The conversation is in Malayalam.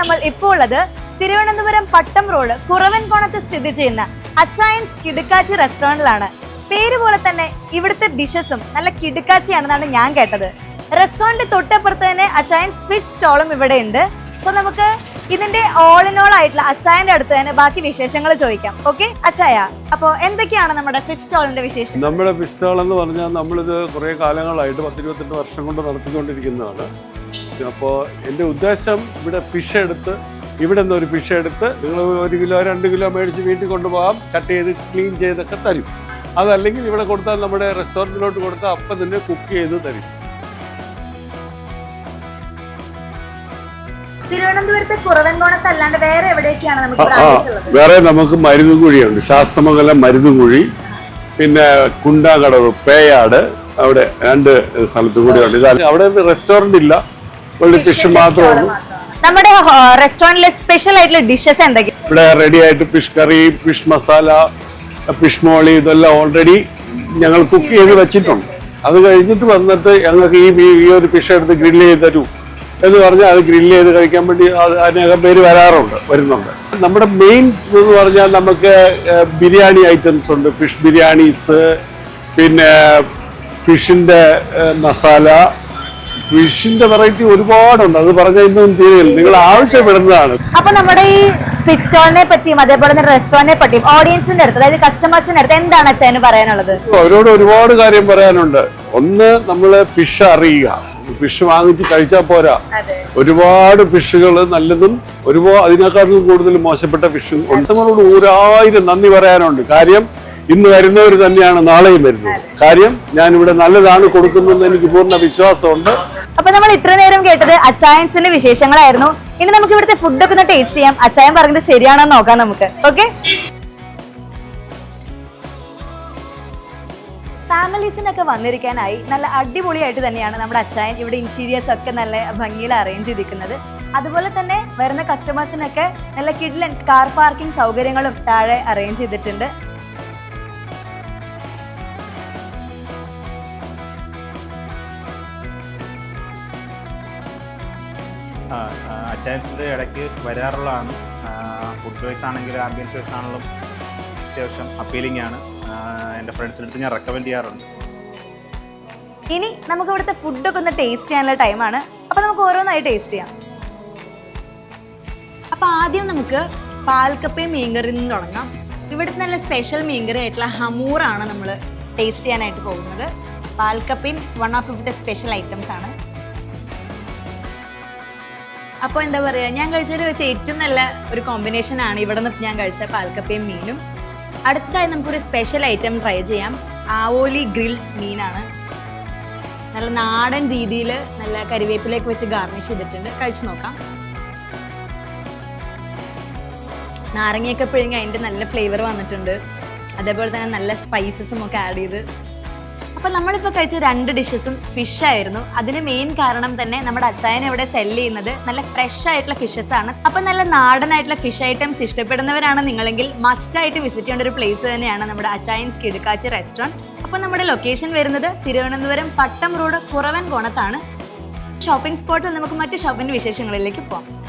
നമ്മൾ ഇപ്പോൾ ഉള്ളത് തിരുവനന്തപുരം പട്ടം റോഡ് കുറവൻകോണത്ത് സ്ഥിതി ചെയ്യുന്ന അച്ചായൻസ് കിടുക്കാച്ചി റെസ്റ്റോറന്റിലാണ്. പേര് പോലെ തന്നെ ഇവിടുത്തെ ഡിഷസും നല്ല കിടുക്കാച്ചിയാണെന്നാണ് ഞാൻ കേട്ടത്. റെസ്റ്റോറന്റ് തൊട്ടപ്പുറത്ത് തന്നെ അച്ചായൻസ് ഫിഷ് സ്റ്റോളും ഇവിടെ ഉണ്ട്. അപ്പൊ നമുക്ക് ഇതിന്റെ ഓൾ ഇൻ ഓൾ ആയിട്ടുള്ള അച്ചായന്റെ അടുത്ത് തന്നെ ബാക്കി വിശേഷങ്ങൾ ചോദിക്കാം. ഓക്കെ അച്ചായ അപ്പോ എന്തൊക്കെയാണ് നമ്മുടെ ഫിഷ് സ്റ്റോളിന്റെ വിശേഷം? നമ്മുടെ ഫിഷ് സ്റ്റോൾ എന്ന് പറഞ്ഞാൽ നമ്മളിത് കുറേ കാലങ്ങളായിട്ട് പത്തിരുപത്തെട്ട് വർഷം കൊണ്ട് നടത്തിക്കൊണ്ടിരിക്കുന്നതാണ്. അപ്പോൾ എന്റെ ഉദ്ദേശം ഇവിടെ ഫിഷ് എടുത്ത് ഇവിടെ നിന്ന് ഒരു ഫിഷ് എടുത്ത് നിങ്ങൾ ഒരു കിലോ രണ്ട് കിലോ മേടിച്ച് വീട്ടിൽ കൊണ്ടുപോകാം കട്ട് ചെയ്ത് ക്ലീൻ ചെയ്തൊക്കെ തരും. അതല്ലെങ്കിൽ ഇവിടെ കൊടുത്താൽ നമ്മുടെ റെസ്റ്റോറന്റിലോട്ട് കൊടുത്താൽ അപ്പം തന്നെ കുക്ക് ചെയ്ത് തരും. വേറെ നമുക്ക് മരുന്നുകുഴിയുണ്ട് ശാസ്തമംഗലം മരുന്നുകുഴി പിന്നെ കുണ്ടാകടവ് പേയാട് അവിടെ രണ്ട് സ്ഥലത്ത് കൂടിയുണ്ട്. ഉണ്ട് അവിടെ റെസ്റ്റോറന്റ് ഇല്ല. ഉള്ളി ഫിഷ് മാത്രമാണ്. നമ്മുടെ റെസ്റ്റോറന്റിലെ സ്പെഷ്യൽ ആയിട്ടുള്ള ഡിഷസ് എന്തൊക്കെയാണ് ഇവിടെ റെഡി ആയിട്ട് fish curry fish masala fish molee ഇതെല്ലാം ഓൾറെഡി ഞങ്ങൾ കുക്ക് ചെയ്ത് വെച്ചിട്ടുണ്ട്. അത് കഴിഞ്ഞിട്ട് വന്നിട്ട് ഞങ്ങൾക്ക് ഈ ഈ ഒരു ഫിഷ് എടുത്ത് ഗ്രില്ല് ചെയ്ത് തരൂ. എന്ന് പറഞ്ഞാൽ അത് ഗ്രില്ല് ചെയ്ത് കഴിക്കാൻ വേണ്ടി അത് അതിനകം പേര് വരാറുണ്ട് വരുന്നുണ്ട്. നമ്മുടെ മെയിൻ എന്ന് പറഞ്ഞാൽ നമുക്ക് ബിരിയാണി ഐറ്റംസ് ഉണ്ട്. ഫിഷ് ബിരിയാണീസ് പിന്നെ ഫിഷിന്റെ മസാല ഫിഷിന്റെ വെറൈറ്റി ഒരുപാടുണ്ട്. അത് പറഞ്ഞാൽ ഇന്നും നിങ്ങൾ ആവശ്യപ്പെടുന്നതാണ്. അപ്പൊ നമ്മുടെ ഈ ഫിഷ് സ്റ്റോളിനെ പറ്റിയും അതേപോലെ തന്നെ റെസ്റ്റോറന്റിനെ പറ്റിയും ഓഡിയൻസിന്റെ അടുത്ത് അതായത് കസ്റ്റമേഴ്സിന്റെ അടുത്ത് എന്താണ് അച്ഛന് പറയാനുള്ളത്? അവരോട് ഒരുപാട് കാര്യം പറയാനുണ്ട്. ഒന്ന് നമ്മൾ ഫിഷ് അറിയുക. ഫിഷ് വാങ്ങിച്ച് കഴിച്ചാൽ പോരാ. ഒരുപാട് ഫിഷുകൾ നല്ലതും ഒരുപാട് അതിനേക്കാളും കൂടുതൽ മോശപ്പെട്ട ഫിഷും കസ്റ്റമറോട് ഒരായിരം നന്ദി പറയാനുണ്ട്. കാര്യം ഇന്ന് വരുന്നവർ തന്നെയാണ് നാളെയും വരുന്നത്. കാര്യം ഞാൻ ഇവിടെ നല്ലതാണ് കൊടുക്കുന്നതെന്ന് എനിക്ക് പൂർണ വിശ്വാസമുണ്ട്. അപ്പൊ നമ്മൾ ഇത്ര നേരം കേട്ടത് അച്ചായൻസിന്റെ വിശേഷങ്ങളായിരുന്നു. ഇനി നമുക്ക് ഇവിടുത്തെ ഫുഡൊക്കെ ഒന്ന് ടേസ്റ്റ് ചെയ്യാം. അച്ചായൻ പറഞ്ഞത് ശരിയാണോ നോക്കാം നമുക്ക്. ഓക്കെ ഫാമിലീസിനൊക്കെ വന്നിരിക്കാനായി നല്ല അടിപൊളിയായിട്ട് തന്നെയാണ് നമ്മുടെ അച്ചായൻ ഇവിടെ ഇന്റീരിയേഴ്സ് ഒക്കെ നല്ല ഭംഗിയിൽ അറേഞ്ച് ചെയ്തിരിക്കുന്നത്. അതുപോലെ തന്നെ വരുന്ന കസ്റ്റമേഴ്സിനൊക്കെ നല്ല കിഡ്ലൻ കാർ പാർക്കിംഗ് സൗകര്യങ്ങളും താഴെ അറേഞ്ച് ചെയ്തിട്ടുണ്ട്. അച്ചാൻസിന്റെ ഇടയ്ക്ക് വരാറുള്ളതാണ്. ഫുഡ് വൈസ് ആണെങ്കിലും ആംബിയൻസ് വൈസ് ആണെങ്കിലും അത്യാവശ്യം അപ്പീലിംഗ് ആണ്. എന്റെ ഫ്രണ്ട്സിനടുത്ത് ഞാൻ റെക്കമെൻഡ് ചെയ്യാറുണ്ട്. ഇനി നമുക്ക് ഇവിടുത്തെ ഫുഡൊക്കെ ഒന്ന് ടേസ്റ്റ് ചെയ്യാനുള്ള ടൈമാണ് അപ്പൊ നമുക്ക് ഓരോന്നായി ടേസ്റ്റ് ചെയ്യാം. അപ്പൊ ആദ്യം നമുക്ക് പാൽക്കപ്പയും മീൻകറിയിൽ നിന്ന് തുടങ്ങാം. ഇവിടുത്തെ നല്ല സ്പെഷ്യൽ മീൻകറി ആയിട്ടുള്ള ഹമൂറാണ് നമ്മൾ ടേസ്റ്റ് ചെയ്യാനായിട്ട് പോകുന്നത്. പാൽക്കപ്പയും വൺ ഓഫ് ഇവിടുത്തെ സ്പെഷ്യൽ ഐറ്റംസ് ആണ്. അപ്പോൾ എന്താ പറയുക ഞാൻ കഴിച്ചതിൽ വെച്ച് ഏറ്റവും നല്ല ഒരു കോമ്പിനേഷൻ ആണ് ഇവിടെ നിന്ന് ഞാൻ കഴിച്ച പാൽക്കപ്പയും മീനും. അടുത്തതായി നമുക്കൊരു സ്പെഷ്യൽ ഐറ്റം ട്രൈ ചെയ്യാം. ആവോലി ഗ്രിൽഡ് മീനാണ്. നല്ല നാടൻ രീതിയിൽ നല്ല കരിവേപ്പിലേക്ക് വെച്ച് ഗാർണിഷ് ചെയ്തിട്ടുണ്ട്. കഴിച്ചു നോക്കാം. നാരങ്ങയൊക്കെ പിഴിഞ്ഞ് അതിന്റെ നല്ല ഫ്ലേവർ വന്നിട്ടുണ്ട്. അതേപോലെ തന്നെ നല്ല സ്പൈസസും ഒക്കെ ആഡ് ചെയ്ത് അപ്പോൾ നമ്മളിപ്പോൾ കഴിച്ച രണ്ട് ഡിഷസും ഫിഷ് ആയിരുന്നു. അതിന് മെയിൻ കാരണം തന്നെ നമ്മുടെ അച്ചായൻ ഇവിടെ സെൽ ചെയ്യുന്നത് നല്ല ഫ്രഷ് ആയിട്ടുള്ള ഫിഷസ് ആണ്. അപ്പോൾ നല്ല നാടനായിട്ടുള്ള ഫിഷ് ഐറ്റംസ് ഇഷ്ടപ്പെടുന്നവരാണ് നിങ്ങളെങ്കിൽ മസ്റ്റ് ആയിട്ട് വിസിറ്റ് ചെയ്യേണ്ട ഒരു പ്ലേസ് തന്നെയാണ് നമ്മുടെ അച്ചായൻസ് കിടുക്കാച്ചി റെസ്റ്റോറന്റ് അപ്പോൾ നമ്മുടെ ലൊക്കേഷൻ വരുന്നത് തിരുവനന്തപുരം പട്ടം റോഡ് കുറവൻ കോണത്താണ്. ഷോപ്പിംഗ് സ്പോട്ടിൽ നമുക്ക് മറ്റു ഷോപ്പിംഗ് വിശേഷങ്ങളിലേക്ക് പോകാം